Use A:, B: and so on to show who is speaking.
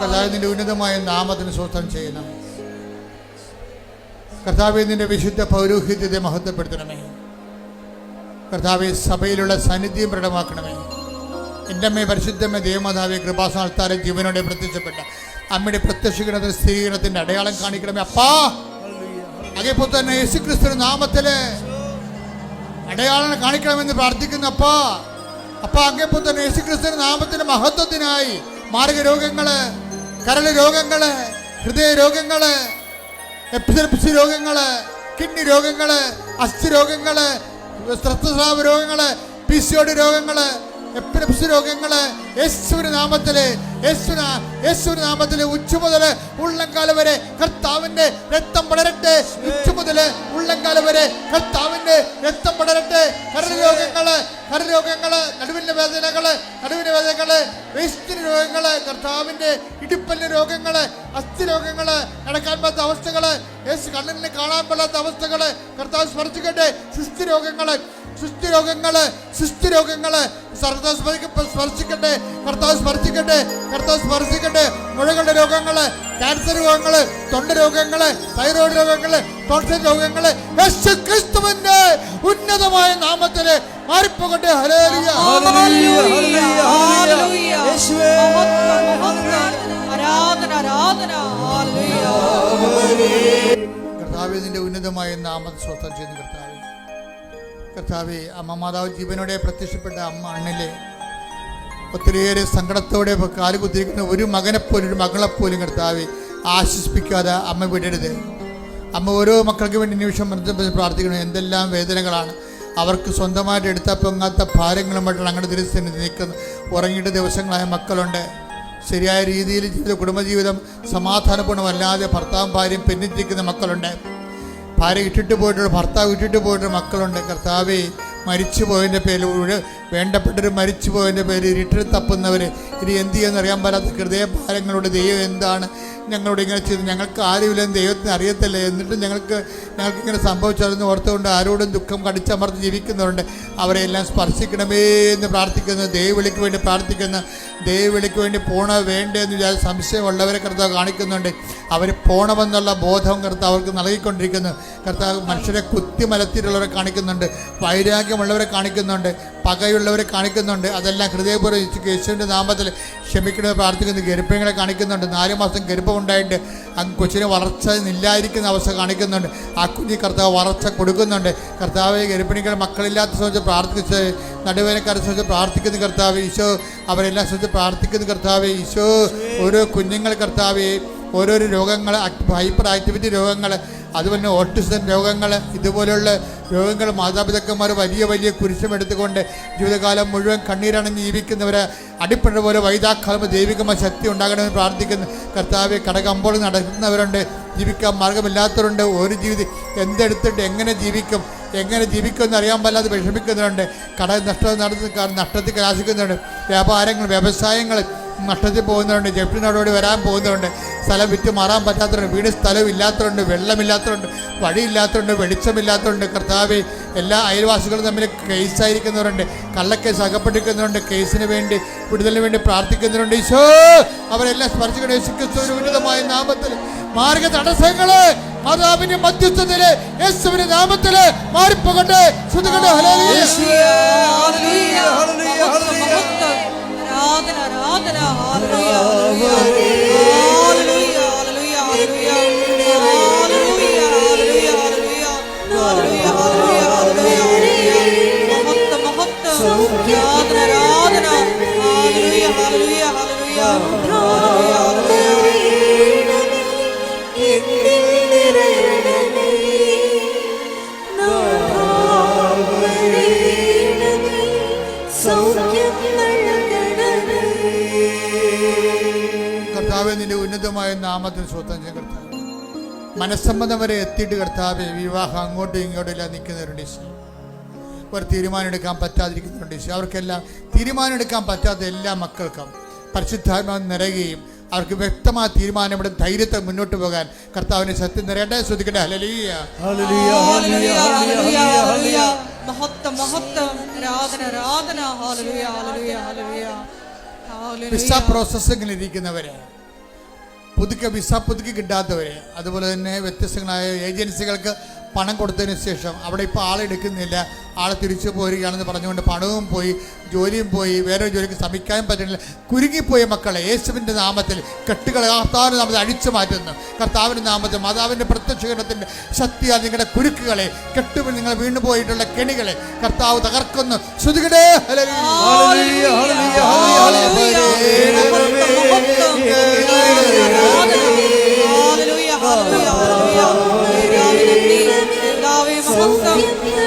A: കർത്താവ് നിന്റെ ഉന്നതമായ നാമത്തിന് സ്വസ്ഥം ചെയ്യണം കർത്താവെ നിന്റെ വിശുദ്ധ പൗരോഹിത്യത്തെ മഹത്വപ്പെടുത്തണമേ. കർത്താവെ സഭയിലുള്ള സാന്നിധ്യം പ്രകടമാക്കണമേ. എന്റെ അമ്മയെ പരിശുദ്ധമ്മ ദേവമാതാവെ കൃപാസ്ഥാനത്താരെ ജീവനോടെ പ്രത്യക്ഷപ്പെട്ട അമ്മയുടെ പ്രത്യക്ഷീകരണ സ്ഥിരീകരണത്തിന്റെ അടയാളം കാണിക്കണമേ. അപ്പാ! അതേപോലെ തന്നെ യേശു ക്രിസ്തു നാമത്തിൽ അടയാളം കാണിക്കണമെന്ന് പ്രാർത്ഥിക്കുന്നു അപ്പാ! അപ്പാ അങ്ങേപ്പോൾ തന്നെ യേശു ക്രിസ്തു നാമത്തിന്റെ മഹത്വത്തിനായി മാർഗ രോഗങ്ങൾ കരൾ രോഗങ്ങൾ ഹൃദയ രോഗങ്ങൾ എപ്പിസെപ്സി രോഗങ്ങൾ കിഡ്നി രോഗങ്ങൾ അസ്ഥി രോഗങ്ങൾ രക്തസ്രാവ രോഗങ്ങൾ പി സി ഒ രോഗങ്ങൾ എപ്പിസി രോഗങ്ങൾ യേശുവിന് നാമത്തിൽ യേശുന യേശുവിന് നാമത്തിൽ ഉച്ച മുതൽ വരെ കർത്താവിന്റെ രക്തം പടരട്ടെ. ഉച്ച മുതൽ വരെ കർത്താവിന്റെ രക്തം പടരട്ടെ. കരൾ രോഗങ്ങൾ കരൾ രോഗങ്ങൾ നടുവിന്റെ വേദനകൾ കർത്താവിന്റെ ഇടിപ്പല്ല് രോഗങ്ങൾ അസ്ഥി രോഗങ്ങൾ നടക്കാൻ പറ്റാത്ത അവസ്ഥകൾ യേശു കണ്ണിന് കാണാൻ പറ്റാത്ത അവസ്ഥകൾ കർത്താവ് സ്മരിച്ചുകൊണ്ട് സിസ്തി രോഗങ്ങൾ. സൃഷ്ടി രോഗങ്ങൾ സൃഷ്ടി രോഗങ്ങൾ കർത്താവ് സ്പർശിക്കട്ടെ കർത്താവ് സ്പർശിക്കട്ടെ കർത്താവ് സ്പർശിക്കട്ടെ. മുഴകളുടെ രോഗങ്ങൾ ക്യാൻസർ രോഗങ്ങൾ തൊണ്ട രോഗങ്ങൾ തൈറോയ്ഡ് രോഗങ്ങൾ ടോൺസിൽ രോഗങ്ങൾ. യേശു ക്രിസ്തുവിന്റെ ഉന്നതമായ നാമത്തിൽ മാറിപ്പോകട്ടെ. ഹലേലിയ.
B: ആരാധന ആരാധന.
A: കർത്താവെ ഉന്നതമായ നാമത്തെ സ്വസ്ഥം ചെയ്യുന്ന കർത്താവെ. കർത്താവെ അമ്മ മാതാവ് ജീവനോടെ പ്രത്യക്ഷപ്പെട്ട അമ്മ അണ്ണിലെ ഒത്തിരിയേറെ സങ്കടത്തോടെ കാൽ കാലുകുത്തിരിക്കുന്ന ഒരു മകനെപ്പോലും ഒരു മകളെപ്പോലും കർത്താവെ ആശ്വസിപ്പിക്കാതെ അമ്മ വിടരുത്. അമ്മ ഓരോ മക്കൾക്ക് വേണ്ടി നിമിഷം പ്രാർത്ഥിക്കണം എന്തെല്ലാം വേദനകളാണ്. അവർക്ക് സ്വന്തമായിട്ട് എടുത്താൽ പൊങ്ങാത്ത ഭാരങ്ങളുമായിട്ടാണ് അങ്ങനെ തിരിച്ചു നിൽക്കുന്ന. ഉറങ്ങിയിട്ട് ദിവസങ്ങളായ മക്കളുണ്ട്. ശരിയായ രീതിയിൽ ജീവിത കുടുംബജീവിതം സമാധാനപൂർണമല്ലാതെ ഭർത്താവും ഭാര്യയും പിന്നിട്ടിരിക്കുന്ന മക്കളുണ്ട്. ഭാര്യ ഇട്ടിട്ട് പോയിട്ടുണ്ട് ഭർത്താവ് ഇട്ടിട്ട് പോയിട്ടുണ്ട് മക്കളുണ്ട്. കർത്താവെ മരിച്ചു പോയതിന്റെ പേരിൽ വേണ്ടപ്പെട്ടവർ മരിച്ചു പോയതിന്റെ പേര് ഇരുട്ടിൽ തപ്പുന്നവർ ഇനി എന്ത് ചെയ്യുമെന്ന് അറിയാൻ പാടാത്ത ഹൃദയഭാരങ്ങളുടെ ദൈവം എന്താണ് ഞങ്ങളോട് ഇങ്ങനെ ചെയ്ത് ഞങ്ങൾക്ക് ആരുമില്ലെന്ന് ദൈവത്തിന് അറിയത്തില്ല. എന്നിട്ടും ഞങ്ങൾക്ക് ഞങ്ങൾക്ക് ഇങ്ങനെ സംഭവിച്ചതെന്ന് ഓർത്തുകൊണ്ട് ആരോടും ദുഃഖം കടിച്ചമർത്ത് ജീവിക്കുന്നവരുണ്ട്. അവരെല്ലാം സ്പർശിക്കണമേ എന്ന് പ്രാർത്ഥിക്കുന്നു. ദൈവവിളിക്ക് വേണ്ടി പ്രാർത്ഥിക്കുന്നു. ദൈവവിളിക്ക് വേണ്ടി പോണോ വേണ്ടേ എന്ന് വിചാരിച്ച സംശയമുള്ളവരെ കർത്താവ് കാണിക്കുന്നുണ്ട്. അവർ പോണമെന്നുള്ള ബോധം കർത്താവ് അവർക്ക് നൽകിക്കൊണ്ടിരിക്കുന്നു. കർത്താവ് മനുഷ്യരെ കുത്തിമലത്തിലുള്ളവരെ കാണിക്കുന്നുണ്ട്. വൈരാഗ്യമുള്ളവരെ കാണിക്കുന്നുണ്ട്. പകയുള്ളവരെ കാണിക്കുന്നുണ്ട്. അതെല്ലാം ഹൃദയപൂർവം യേശുവിന്റെ നാമത്തിൽ ക്ഷമിക്കണമെന്ന് പ്രാർത്ഥിക്കുന്നു. ഗർഭങ്ങളെ കാണിക്കുന്നുണ്ട്. നാല് മാസം ഗർഭമുണ്ടായിട്ട് ആ കൊച്ചിന് വളർച്ച നില്ലായിരിക്കുന്ന അവസ്ഥ കാണിക്കുന്നുണ്ട്. ആ കുഞ്ഞി കർത്താവ് വളർച്ച കൊടുക്കുന്നുണ്ട്. കർത്താവ് ഗർഭിണികൾ മക്കളില്ലാത്ത സംബന്ധിച്ച് പ്രാർത്ഥിച്ച് നടുവേനക്കാരെ സംബന്ധിച്ച് പ്രാർത്ഥിക്കുന്ന കർത്താവ്. ഈശോ അവരെല്ലാം സംബന്ധിച്ച് പ്രാർത്ഥിക്കുന്ന കർത്താവ്. ഈശോ ഓരോ കുഞ്ഞുങ്ങൾ കർത്താവ് ഓരോരോ രോഗങ്ങൾ ഹൈപ്പർ ആക്ടിവിറ്റി രോഗങ്ങൾ അതുപോലെ ഓട്ടിസം രോഗങ്ങൾ ഇതുപോലെയുള്ള രോഗങ്ങൾ മാതാപിതാക്കന്മാർ വലിയ വലിയ കുരിശം എടുത്തുകൊണ്ട് ജീവിതകാലം മുഴുവൻ കണ്ണീരണഞ്ഞ് ജീവിക്കുന്നവരെ അടിപ്പഴ പോലെ വൈതാക്കാലം ദൈവികമായ ശക്തി ഉണ്ടാകണമെന്ന് പ്രാർത്ഥിക്കുന്നു. കർത്താവെ കടകമ്പോൾ നടക്കുന്നവരുണ്ട്. ജീവിക്കാൻ മാർഗമില്ലാത്തവരുണ്ട്. ഒരു ജീവിതം എന്തെടുത്തിട്ട് എങ്ങനെ ജീവിക്കും? എങ്ങനെ ജീവിക്കുമെന്ന് അറിയാൻ പാടില്ലാതെ വിഷമിക്കുന്നവരുണ്ട്. കട നഷ്ടം നടത്തി നഷ്ടത്തിൽ കലാശിക്കുന്നുണ്ട് വ്യാപാരങ്ങൾ വ്യവസായങ്ങൾ നഷ്ടത്തിൽ പോകുന്നവരുണ്ട്. ജപ്തി നടപടി വരാൻ പോകുന്നവരുണ്ട്. സ്ഥലം വിറ്റ് മാറാൻ പറ്റാത്തവരുണ്ട്. വീട് സ്ഥലം ഇല്ലാത്തവരുണ്ട് വെള്ളമില്ലാത്തവരുണ്ട് വഴിയില്ലാത്തവരുണ്ട് വെളിച്ചമില്ലാത്തവരുണ്ട്. കർത്താവ് എല്ലാ അയൽവാസികളും തമ്മിൽ കേസായിരിക്കുന്നവരുണ്ട് കള്ളക്കേസ് അകപ്പെട്ടിരിക്കുന്നവരുണ്ട്. കേസിന് വേണ്ടി വിടുതലിന് വേണ്ടി പ്രാർത്ഥിക്കുന്നവരുണ്ട്. ഈശോ അവരെല്ലാം സ്പർശിക്കണം. ഉന്നതമായ നാമത്തിൽ മാർഗ തടസ്സങ്ങൾ മാതാവിന്റെ മധ്യസ്ഥത്തിൽ യേശുവിന്റെ നാമത്തിൽ മാറിപ്പോകട്ടെ. ശ്രദ്ധിക്കട്ടെ. ഹല്ലേലൂയ.
C: യേശുവേ. ഹല്ലേലൂയ, ഹല്ലേലൂയ,
B: മഹത്വം, ആരാധന. ആരാധന.
A: കർത്താവെ നിന്റെ ഉന്നതമായ നാമത്തിന് സ്വത്തം ചെയ്യും കർത്താവ്. മനസ്സമ്മതം വരെ എത്തിയിട്ട് കർത്താവെ വിവാഹം അങ്ങോട്ടും ഇങ്ങോട്ടും എല്ലാം നിൽക്കുന്നവരുണ്ട് ഒരു തീരുമാനം എടുക്കാൻ പറ്റാതിരിക്കുന്നവരുണ്ട് അവർക്കെല്ലാം തീരുമാനം എടുക്കാൻ പറ്റാത്ത എല്ലാ മക്കൾക്കും പരിശുദ്ധാത്മാ നിറയുകയും അവർക്ക് വ്യക്തമായ തീരുമാനമിടും ധൈര്യത്തെ മുന്നോട്ട് പോകാൻ കർത്താവിന് സത്യം നിറയട്ടെ? ശ്രദ്ധിക്കട്ടെ? വിസ പ്രോസസ്സിങ്ങിൽ ഇരിക്കുന്നവരെ പുതുക്കെ വിസ പുതുക്കി കിട്ടാത്തവരെ അതുപോലെ തന്നെ വ്യത്യസ്തങ്ങളായ ഏജൻസികൾക്ക് പണം കൊടുത്തതിന് ശേഷം അവിടെ ഇപ്പോൾ ആളെടുക്കുന്നില്ല ആളെ തിരിച്ചു പോരുകയാണെന്ന് പറഞ്ഞുകൊണ്ട് പണവും പോയി ജോലിയും പോയി വേറെ ജോലിക്ക് ശ്രമിക്കാനും പറ്റുന്നില്ല. കുരുങ്ങിപ്പോയ മക്കളെ യേശുവിന്റെ നാമത്തിൽ കെട്ടുകളെ കർത്താവിന്റെ നാമത്തിൽ അഴിച്ചു മാറ്റുന്നു. കർത്താവിന്റെ നാമത്തിൽ മാതാവിന്റെ പ്രത്യക്ഷീകരണത്തിന്റെ ശക്തിയാൽ നിങ്ങളുടെ കുരുക്കുകളെ കെട്ടുവിൽ നിങ്ങൾ വീണു പോയിട്ടുള്ള കെണികളെ കർത്താവ് തകർക്കുന്നു. ശ്രുതികടേ.
C: ഹലോ. Smoke